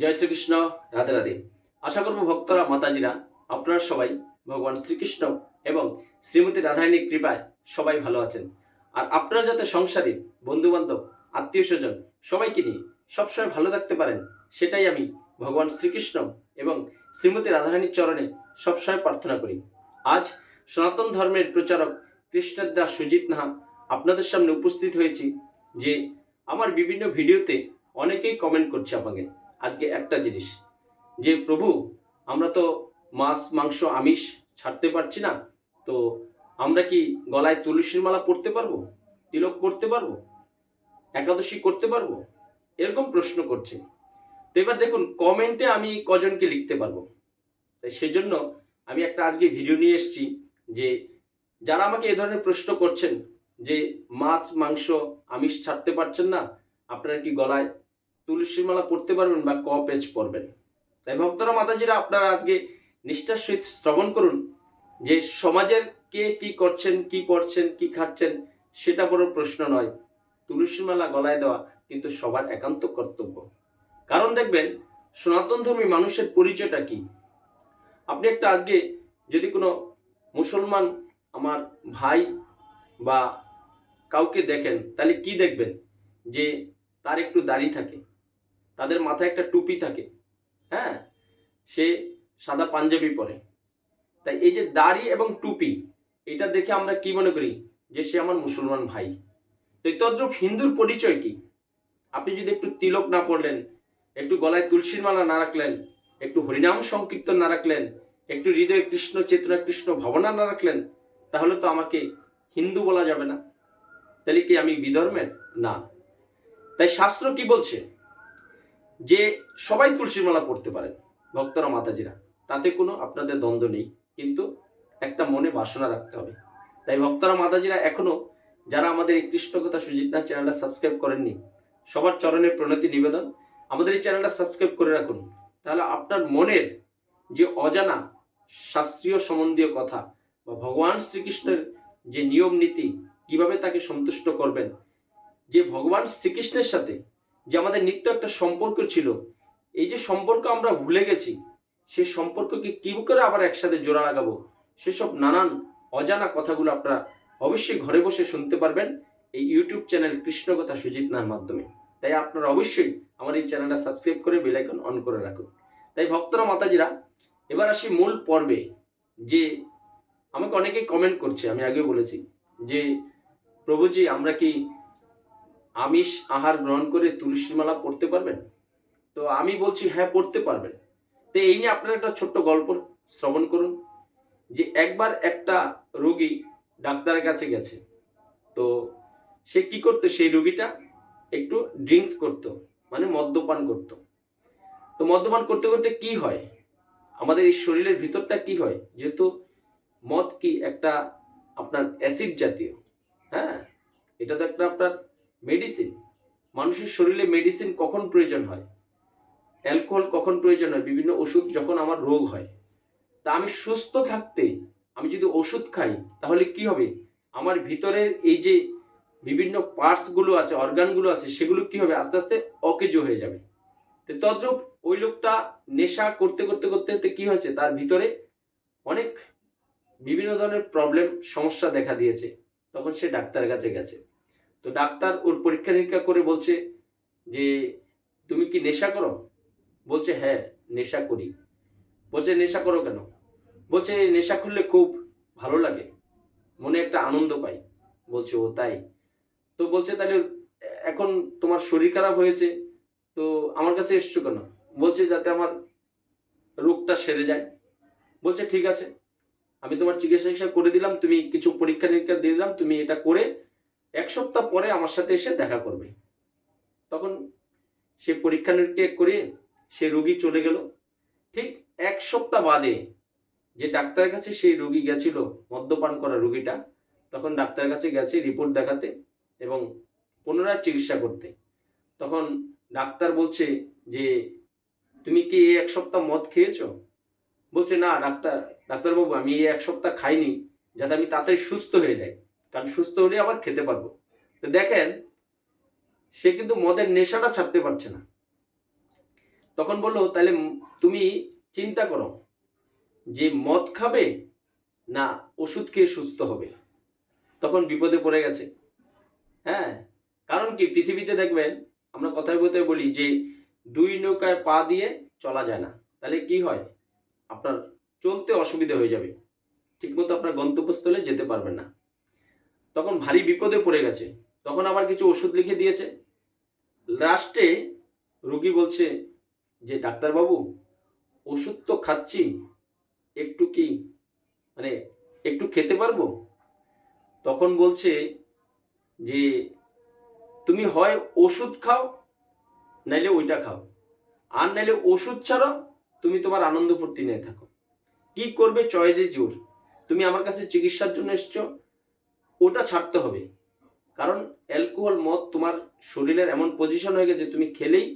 জয় শ্রীকৃষ্ণ, রাধে রাধে। আশা করব ভক্তরা, মাতাজিরা, আপনারা সবাই ভগবান শ্রীকৃষ্ণ এবং শ্রীমতী রাধারানীর কৃপায় সবাই ভালো আছেন। আর আপনারা যাতে সংসারে বন্ধু বান্ধব আত্মীয় স্বজন সবাইকে নিয়ে সবসময় ভালো থাকতে পারেন, সেটাই আমি ভগবান শ্রীকৃষ্ণ এবং শ্রীমতী রাধারানীর চরণে সবসময় প্রার্থনা করি। আজ সনাতন ধর্মের প্রচারক কৃষ্ণের দাস সুজিত নাহা আপনাদের সামনে উপস্থিত হয়েছি যে আমার বিভিন্ন ভিডিওতে অনেকেই কমেন্ট করছে আমাকে। আজকে একটা জিনিস, যে প্রভু, আমরা তো মাছ, মাংস, আমিষ ছাড়তে পারছি না, তো আমরা কি গলায় তুলসীর মালা পরতে পারব? তিলক পরতে পারব? একাদশী করতে পারব? এরকম প্রশ্ন করছে। তো এবার দেখুন কমেন্টে আমি কজনকে লিখতে পারব? তাই সেজন্য আমি একটা আজকে ভিডিও নিয়ে এসেছি, যে যারা আমাকে এ ধরনের প্রশ্ন করছেন, যে মাছ, মাংস, আমিষ ছাড়তে পারছেন না, আপনারা কি গলায় তুলসী মালা পড়তে পারবেন বা ক পেজ পড়বেন তাই ভক্তরা, মাতাজিরা, আপনারা আজকে নিষ্ঠার সহিত শ্রবণ করুন যে সমাজের কে কি করছেন, কি পড়ছেন, কি খাচ্ছেন, সেটা বড় প্রশ্ন নয়। তুলসী মালা গলায় দেওয়া কিন্তু সবার একান্ত কর্তব্য। কারণ দেখবেন, সনাতন ধর্মী মানুষের পরিচয়টা কি? আপনি একটা আজকে যদি কোনো মুসলমান আমার ভাই বা কাউকে দেখেন, তাহলে কি দেখবেন? যে তার একটু দাড়ি থাকে। তাদের মাথায় একটা টুপি থাকে হ্যাঁ? সে সাদা পাঞ্জাবি পরে। তাই এই যে দাড়ি এবং টুপি, এটা দেখে আমরা কি মনে করি? যে সে আমার মুসলমান ভাই। তো তদ্রূপ হিন্দুর পরিচয় কি? আপনি যদি একটু তিলক না পড়লেন, একটু গলায় তুলসীর মালা না রাখলেন, একটু হরিনাম সংকীর্তন না রাখলেন, একটু হৃদয়ে কৃষ্ণ চেতনা, কৃষ্ণ ভাবনা না রাখলেন, তাহলে তো আমাকে হিন্দু বলা যাবে না। তাহলে কি আমি বিধর্মের? না। তাই শাস্ত্র কি বলছে? যে সবাই তুলসীর মালা পড়তে পারেন ভক্তরা, মাতাজিরা, তাতে কোনো আপনাদের দ্বন্দ্ব নেই, কিন্তু একটা মনে বাসনা রাখতে হবে। তাই ভক্তরা, মাতাজিরা এখনও যারা আমাদের এই কৃষ্ণকথা সুজিতনাথ চ্যানেলটা সাবস্ক্রাইব করেননি, সবার চরণে প্রণতি নিবেদন। আমাদের এই চ্যানেলটা সাবস্ক্রাইব করে রাখুন। তাহলে আপনার মনের যে অজানা শাস্ত্রীয় সম্বন্ধীয় কথা বা ভগবান শ্রীকৃষ্ণের যে নিয়ম নীতি, কীভাবে তাকে সন্তুষ্ট করবেন, যে ভগবান শ্রীকৃষ্ণের সাথে যে আমাদের নিত্য একটা সম্পর্ক ছিল, এই যে সম্পর্ক আমরা ভুলে গেছি, সে সম্পর্ককে কি করে আবার একসাথে জোড়া লাগাবো? সেসব নানান অজানা কথাগুলো আপনারা অবশ্যই ঘরে বসে শুনতে পারবেন এই ইউটিউব চ্যানেল কৃষ্ণকথা সুজিত নার মাধ্যমে। তাই আপনারা অবশ্যই আমার এই চ্যানেলটা সাবস্ক্রাইব করে বেলাইকন অন করে রাখুন। তাই ভক্তরা, মাতাজিরা, এবার আসি মূল পর্বে, যে আমাকে অনেকেই কমেন্ট করছে, আমি আগেও বলেছি, যে প্রভুজি, আমরা কি আমিষ আহার গ্রহণ করে তুলসী মালা পড়তে পারবেন? তো আমি বলছি হ্যাঁ পড়তে পারবেন। তো এই নিয়ে আপনারা একটা ছোট্ট গল্প শ্রবণ করুন, যে একবার একটা রোগী ডাক্তারের কাছে গেছে। তো সে কি করতো? সেই রোগীটা একটু ড্রিঙ্কস করতো মানে মদ্যপান করতো। তো মদ্যপান করতে করতে কি হয়? আমাদের এই শরীরের ভিতরটা কি হয়? যেহেতু মদ কি একটা আপনার অ্যাসিড জাতীয় হ্যাঁ? এটা তো একটা আপনার মেডিসিন। মানুষের শরীরে মেডিসিন কখন প্রয়োজন হয়? অ্যালকোহল কখন প্রয়োজন হয়? বিভিন্ন ওষুধ যখন আমার রোগ হয়। তা আমি সুস্থ থাকতে, আমি যদি ওষুধ খাই, তাহলে কি হবে? আমার ভিতরের এই যে বিভিন্ন পার্টসগুলো আছে, অর্গানগুলো আছে, সেগুলো কি হবে? আস্তে আস্তে অকেজো হয়ে যাবে। তো তদ্রূপ ওই লোকটা নেশা করতে করতে করতে করতে কী হয়েছে? তার ভিতরে অনেক বিভিন্ন ধরনের প্রবলেম, সমস্যা দেখা দিয়েছে। তখন সে ডাক্তারের কাছে গেছে। তো ডাক্তার ওর পরীক্ষা নিরীক্ষা করে বলছে যে, তুমি কি নেশা করো? বলছে হ্যাঁ নেশা করি। বলছে, নেশা করো কেন? বলছে, নেশা করলে খুব ভালো লাগে, মনে একটা আনন্দ পাই। বলছে, ও তাই। তো বলছে, তাহলে এখন তোমার শরীর খারাপ হয়েছে, তো আমার কাছে এসছো কেন? বলছে, যাতে আমার রোগটা সেরে যায়। বলছে, ঠিক আছে, আমি তোমার চিকিৎসা চিকিৎসা করে দিলাম, তুমি কিছু পরীক্ষা নিরীক্ষা দিয়ে দিলাম, তুমি এটা করে এক সপ্তাহ পরে আমার সাথে এসে দেখা করবে। তখন সে পরীক্ষা নিরীক্ষা করে সে রোগী চলে গেল। ঠিক এক সপ্তাহ বাদে যে ডাক্তারের কাছে সেই রোগী গেছিল, মদ্যপান করা রোগীটা, তখন ডাক্তারের কাছে গেছে রিপোর্ট দেখাতে এবং পুনরায় চিকিৎসা করতে। তখন ডাক্তার বলছে যে, তুমি কি এই এক সপ্তাহ মদ খেয়েছো? বলছে, না, ডাক্তার, ডাক্তারবাবু, আমি এই এক সপ্তাহ খাইনি, যাতে আমি তাড়াতাড়ি সুস্থ হয়ে যাই। কারণ সুস্থ হলে আবার খেতে পারব। তো দেখেন, সে কিন্তু মদের নেশাটা ছাড়তে পারছে না। তখন বলল, তাহলে তুমি চিন্তা করো, যে মদ খাবে না ওষুধ খেয়ে সুস্থ হবে? তখন বিপদে পড়ে গেছে। হ্যাঁ কারণ কি? পৃথিবীতে দেখবেন, আমরা কথায় বলতে বলি যে দুই নৌকায় পা দিয়ে চলা যায় না। তাহলে কি হয়? আপনার চলতে অসুবিধা হয়ে যাবে। ঠিকমতো আপনার গন্তব্যস্থলে যেতে পারবেন না। তখন ভারী বিপদে পড়ে গেছে। তখন আবার কিছু ওষুধ লিখে দিয়েছে। লাস্টে রুগী বলছে যে, ডাক্তারবাবু, ওষুধ তো খাচ্ছি। একটু কি মানে একটু খেতে পারব? তখন বলছে যে, তুমি হয় ওষুধ খাও, নাইলে ওইটা খাও। আর নাইলে ওষুধ ছাড়াও তুমি তোমার আনন্দ ফুর্তি নিয়ে থাকো। কি করবে চয়েস ইজ ইউর তুমি আমার কাছে চিকিৎসার জন্য এসছো। ওটা ছাড়তে হবে। কারণ অ্যালকোহল মদ তোমার শরীরের এমন পজিশন হয়ে গেছে, তুমি খেলেই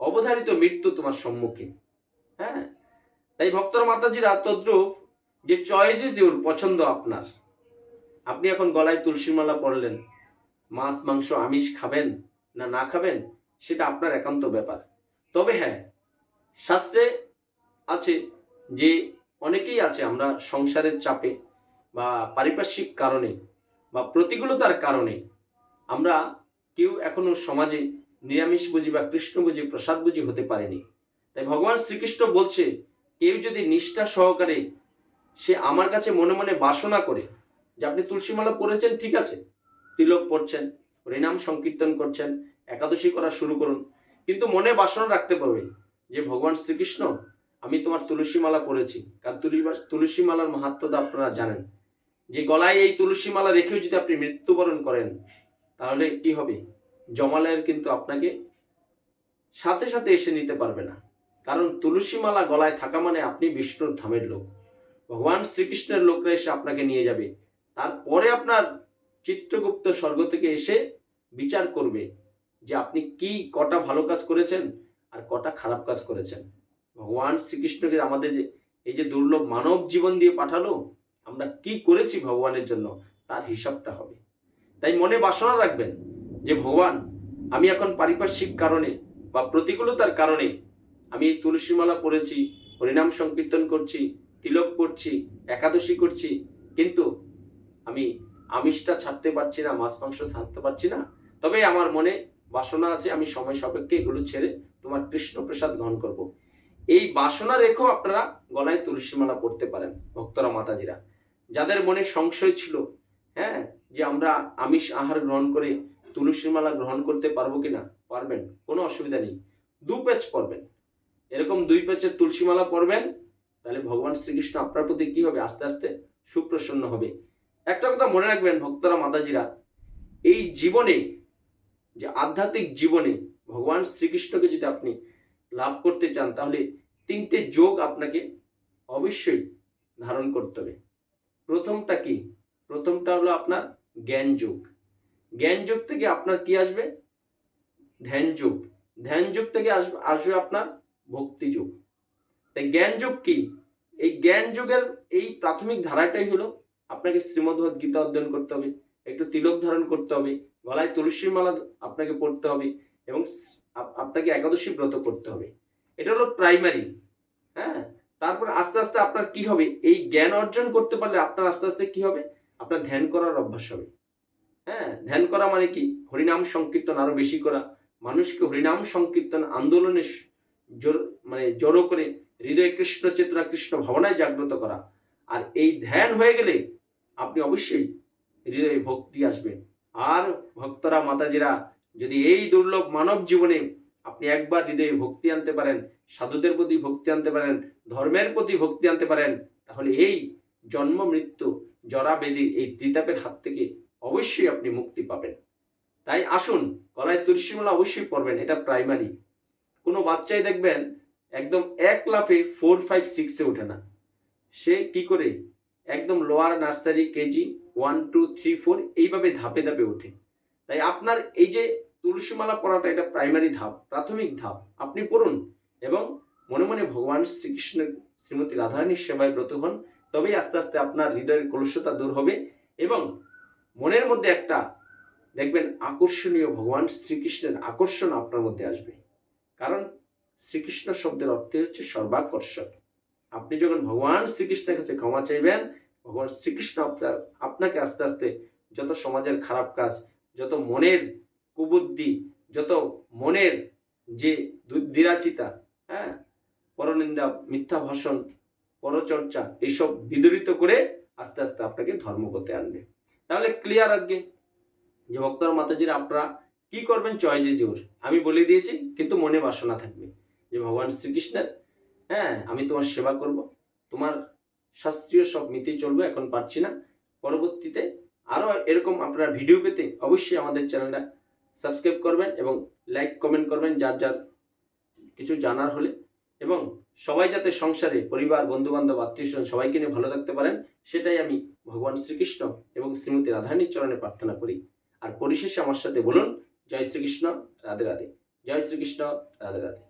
অবধারিত মৃত্যু তোমার সম্মুখীন। হ্যাঁ? তাই ভক্তর মাতাজিরা তদ্রুপ যে চয়েস ইজ ইউর পছন্দ আপনার। আপনি এখন গলায় তুলসী মালা পড়লেন মাছ, মাংস, আমিষ খাবেন না না খাবেন, সেটা আপনার একান্ত ব্যাপার। তবে হ্যাঁ শাস্ত্রে আছে যে অনেকেই আছে, আমরা সংসারের চাপে বা পারিপার্শ্বিক কারণে বা প্রতিকূলতার কারণে আমরা কেউ এখনও সমাজে নিরামিষ বুঝি বা কৃষ্ণ বুঝি প্রসাদ বুঝি হতে পারেনি। তাই ভগবান শ্রীকৃষ্ণ বলছে, কেউ যদি নিষ্ঠা সহকারে সে আমার কাছে মনে মনে বাসনা করে যে আপনি তুলসীমালা পড়েছেন ঠিক আছে, তিলক পড়ছেন হরিনাম সংকীর্তন করছেন, একাদশী করা শুরু করুন, কিন্তু মনে বাসনা রাখতে পারবে যে ভগবান শ্রীকৃষ্ণ, আমি তোমার তুলসী মালা পড়েছি কারণ তুলি- তুলসী মালার মাহাত্মতা আপনারা জানেন। যে গলায় এই তুলসী মালা রেখেও যদি আপনি মৃত্যুবরণ করেন, তাহলে কি হবে? জমালয়ের কিন্তু আপনাকে সাথে সাথে এসে নিতে পারবে না। কারণ তুলসী মালা গলায় থাকা মানে আপনি বিষ্ণুর ধামের লোক। ভগবান শ্রীকৃষ্ণের লোকরা এসে আপনাকে নিয়ে যাবে। তারপরে আপনার চিত্রগুপ্ত স্বর্গ থেকে এসে বিচার করবে যে আপনি কি কটা ভালো কাজ করেছেন আর কটা খারাপ কাজ করেছেন। ভগবান শ্রীকৃষ্ণকে আমাদের যে, এই যে দুর্লভ মানব জীবন দিয়ে পাঠালো আমরা কি করেছি ভগবানের জন্য? তার হিসাবটা হবে। তাই মনে বাসনা রাখবেন যে ভগবান, আমি এখন পারিপার্শ্বিক কারণে বা প্রতিকূলতার কারণে আমি তুলসীমালা পড়েছি হরিনাম সংকীর্তন করছি, তিলক করছি, একাদশী করছি, কিন্তু আমি আমিষটা ছাড়তে পারছি না, মাছ মাংস ছাড়তে পারছি না। তবে আমার মনে বাসনা আছে, আমি সময় সাপেক্ষে এগুলো ছেড়ে তোমার কৃষ্ণ প্রসাদ গ্রহণ করব। এই বাসনা রেখেও আপনারা গলায় তুলসীমালা পড়তে পারেন, ভক্তরা, মাতাজিরা। যাদের মনে সংশয় ছিল হ্যাঁ যে আমরা আমিষ আহার গ্রহণ করে তুলসীমালা গ্রহণ করতে পারব কিনা, পারবেন, কোনো অসুবিধা নেই। দু পেজ পড়বেন। এরকম দুই পেজের তুলসীমালা পড়বেন, তাহলে ভগবান শ্রীকৃষ্ণ আপনার প্রতি কি হবে? আস্তে আস্তে সুপ্রসন্ন হবে। একটা কথা মনে রাখবেন, ভক্তরা, মাতাজিরা, এই জীবনে, যে আধ্যাত্মিক জীবনে ভগবান শ্রীকৃষ্ণকে যদি আপনি লাভ করতে চান, তাহলে তিনটে যোগ আপনাকে অবশ্যই ধারণ করতে হবে। প্রথমটা কি? প্রথমটা হলো আপনার জ্ঞান যোগ। জ্ঞান যোগ থেকে আপনার কি আসবে? ধ্যান যোগ। ধ্যান যোগ থেকে আসবে আসবে আপনার ভক্তি যোগ। তাই জ্ঞান যোগ কি? এই জ্ঞান যোগের এই প্রাথমিক ধারাটাই হলো আপনাকে শ্রীমদ্ভগবত গীতা অধ্যয়ন করতে হবে, একটু তিলক ধারণ করতে হবে, গলায় তুলসীর মালা আপনাকে পড়তে হবে এবং আপনাকে একাদশী ব্রত করতে হবে। এটা হলো প্রাইমারি হ্যাঁ? তারপর আস্তে আস্তে আপনার কি হবে? এই জ্ঞান অর্জন করতে পারলে আপনার আস্তে আস্তে কি হবে? আপনার ধ্যান করার অভ্যাস হবে। হ্যাঁ? ধ্যান করা মানে কি? হরিনাম সংকীর্তন আরও বেশি করা। মানুষকে হরিনাম সংকীর্তন আন্দোলনে মানে জড়ো করে হৃদয়ে কৃষ্ণ চেতনা, কৃষ্ণ ভাবনায় জাগ্রত করা। আর এই ধ্যান হয়ে গেলে আপনি অবশ্যই হৃদয়ে ভক্তি আসবে। আর ভক্তরা, মাতাজিরা যদি এই দুর্লভ মানব জীবনে আপনি একবার হৃদয়ে ভক্তি আনতে পারেন, সাধুদের প্রতি ভক্তি আনতে পারেন, ধর্মের প্রতি ভক্তি আনতে পারেন, তাহলে এই জন্ম, মৃত্যু, জরা বেদির এই ত্রিতাপের হাত থেকে অবশ্যই আপনি মুক্তি পাবেন। তাই আসুন, গলায় তুলসীমালা অবশ্যই পড়বেন এটা প্রাইমারি কোনো বাচ্চাই দেখবেন একদম এক লাফে ফোর ফাইভ সিক্সে ওঠে না। সে কি করে? একদম lower nursery KG one two three four এইভাবে ধাপে ধাপে ওঠে। তাই আপনার এই যে তুলসীমালা পড়াটা, এটা প্রাইমারি ধাপ, প্রাথমিক ধাপ। আপনি পড়ুন এবং মনে মনে ভগবান শ্রীকৃষ্ণের শ্রীমতী রাধারানীর সেবায় ব্রত হন, তবেই আস্তে আস্তে আপনার হৃদয়ের কলুষতা দূর হবে এবং মনের মধ্যে একটা, দেখবেন, আকর্ষণীয় ভগবান শ্রীকৃষ্ণের আকর্ষণ আপনার মধ্যে আসবে। কারণ শ্রীকৃষ্ণ শব্দের অর্থ হচ্ছে সর্বাকর্ষক। আপনি যখন ভগবান শ্রীকৃষ্ণের কাছে ক্ষমা চাইবেন, ভগবান শ্রীকৃষ্ণ আপনার আপনাকে আস্তে আস্তে যত সমাজের খারাপ কাজ যত মনের কুবুদ্ধি, যত মনের যে দু- দিরাচিতা হ্যাঁ? পরনিন্দা, মিথ্যা ভাষণ, পরচর্চা এইসব বিদরিত করে আস্তে আস্তে আপনাকে ধর্মপথে আনবে। তাহলে ক্লিয়ার আজকে? যে ভক্তরা মাতাজিরা, আপনারা কি করবেন? চয়েজে জোর। আমি বলে দিয়েছি, কিন্তু মনে বাসনা থাকবে। যে ভগবান শ্রীকৃষ্ণের হ্যাঁ আমি তোমার সেবা করব। তোমার শাস্ত্রীয় সব মিতেই চলবে, এখন পারছি না। পরবর্তীতে আরও এরকম আপনারা ভিডিও পেতে অবশ্যই আমাদের চ্যানেলটা সাবস্ক্রাইব করবেন এবং লাইক কমেন্ট করবেন যার যার কিছু জানার হলে। এবং সবাই যাতে সংসারে পরিবার বন্ধু বান্ধব আত্মীয় স্বজন সবাইকে নিয়ে ভালো থাকতে পারেন, সেটাই আমি ভগবান শ্রীকৃষ্ণ এবং শ্রীমতী রাধারানীর চরণে প্রার্থনা করি। আর পরিশেষে আমার সাথে বলুন, জয় শ্রীকৃষ্ণ, রাধে রাধে। জয় শ্রীকৃষ্ণ, রাধে রাধে।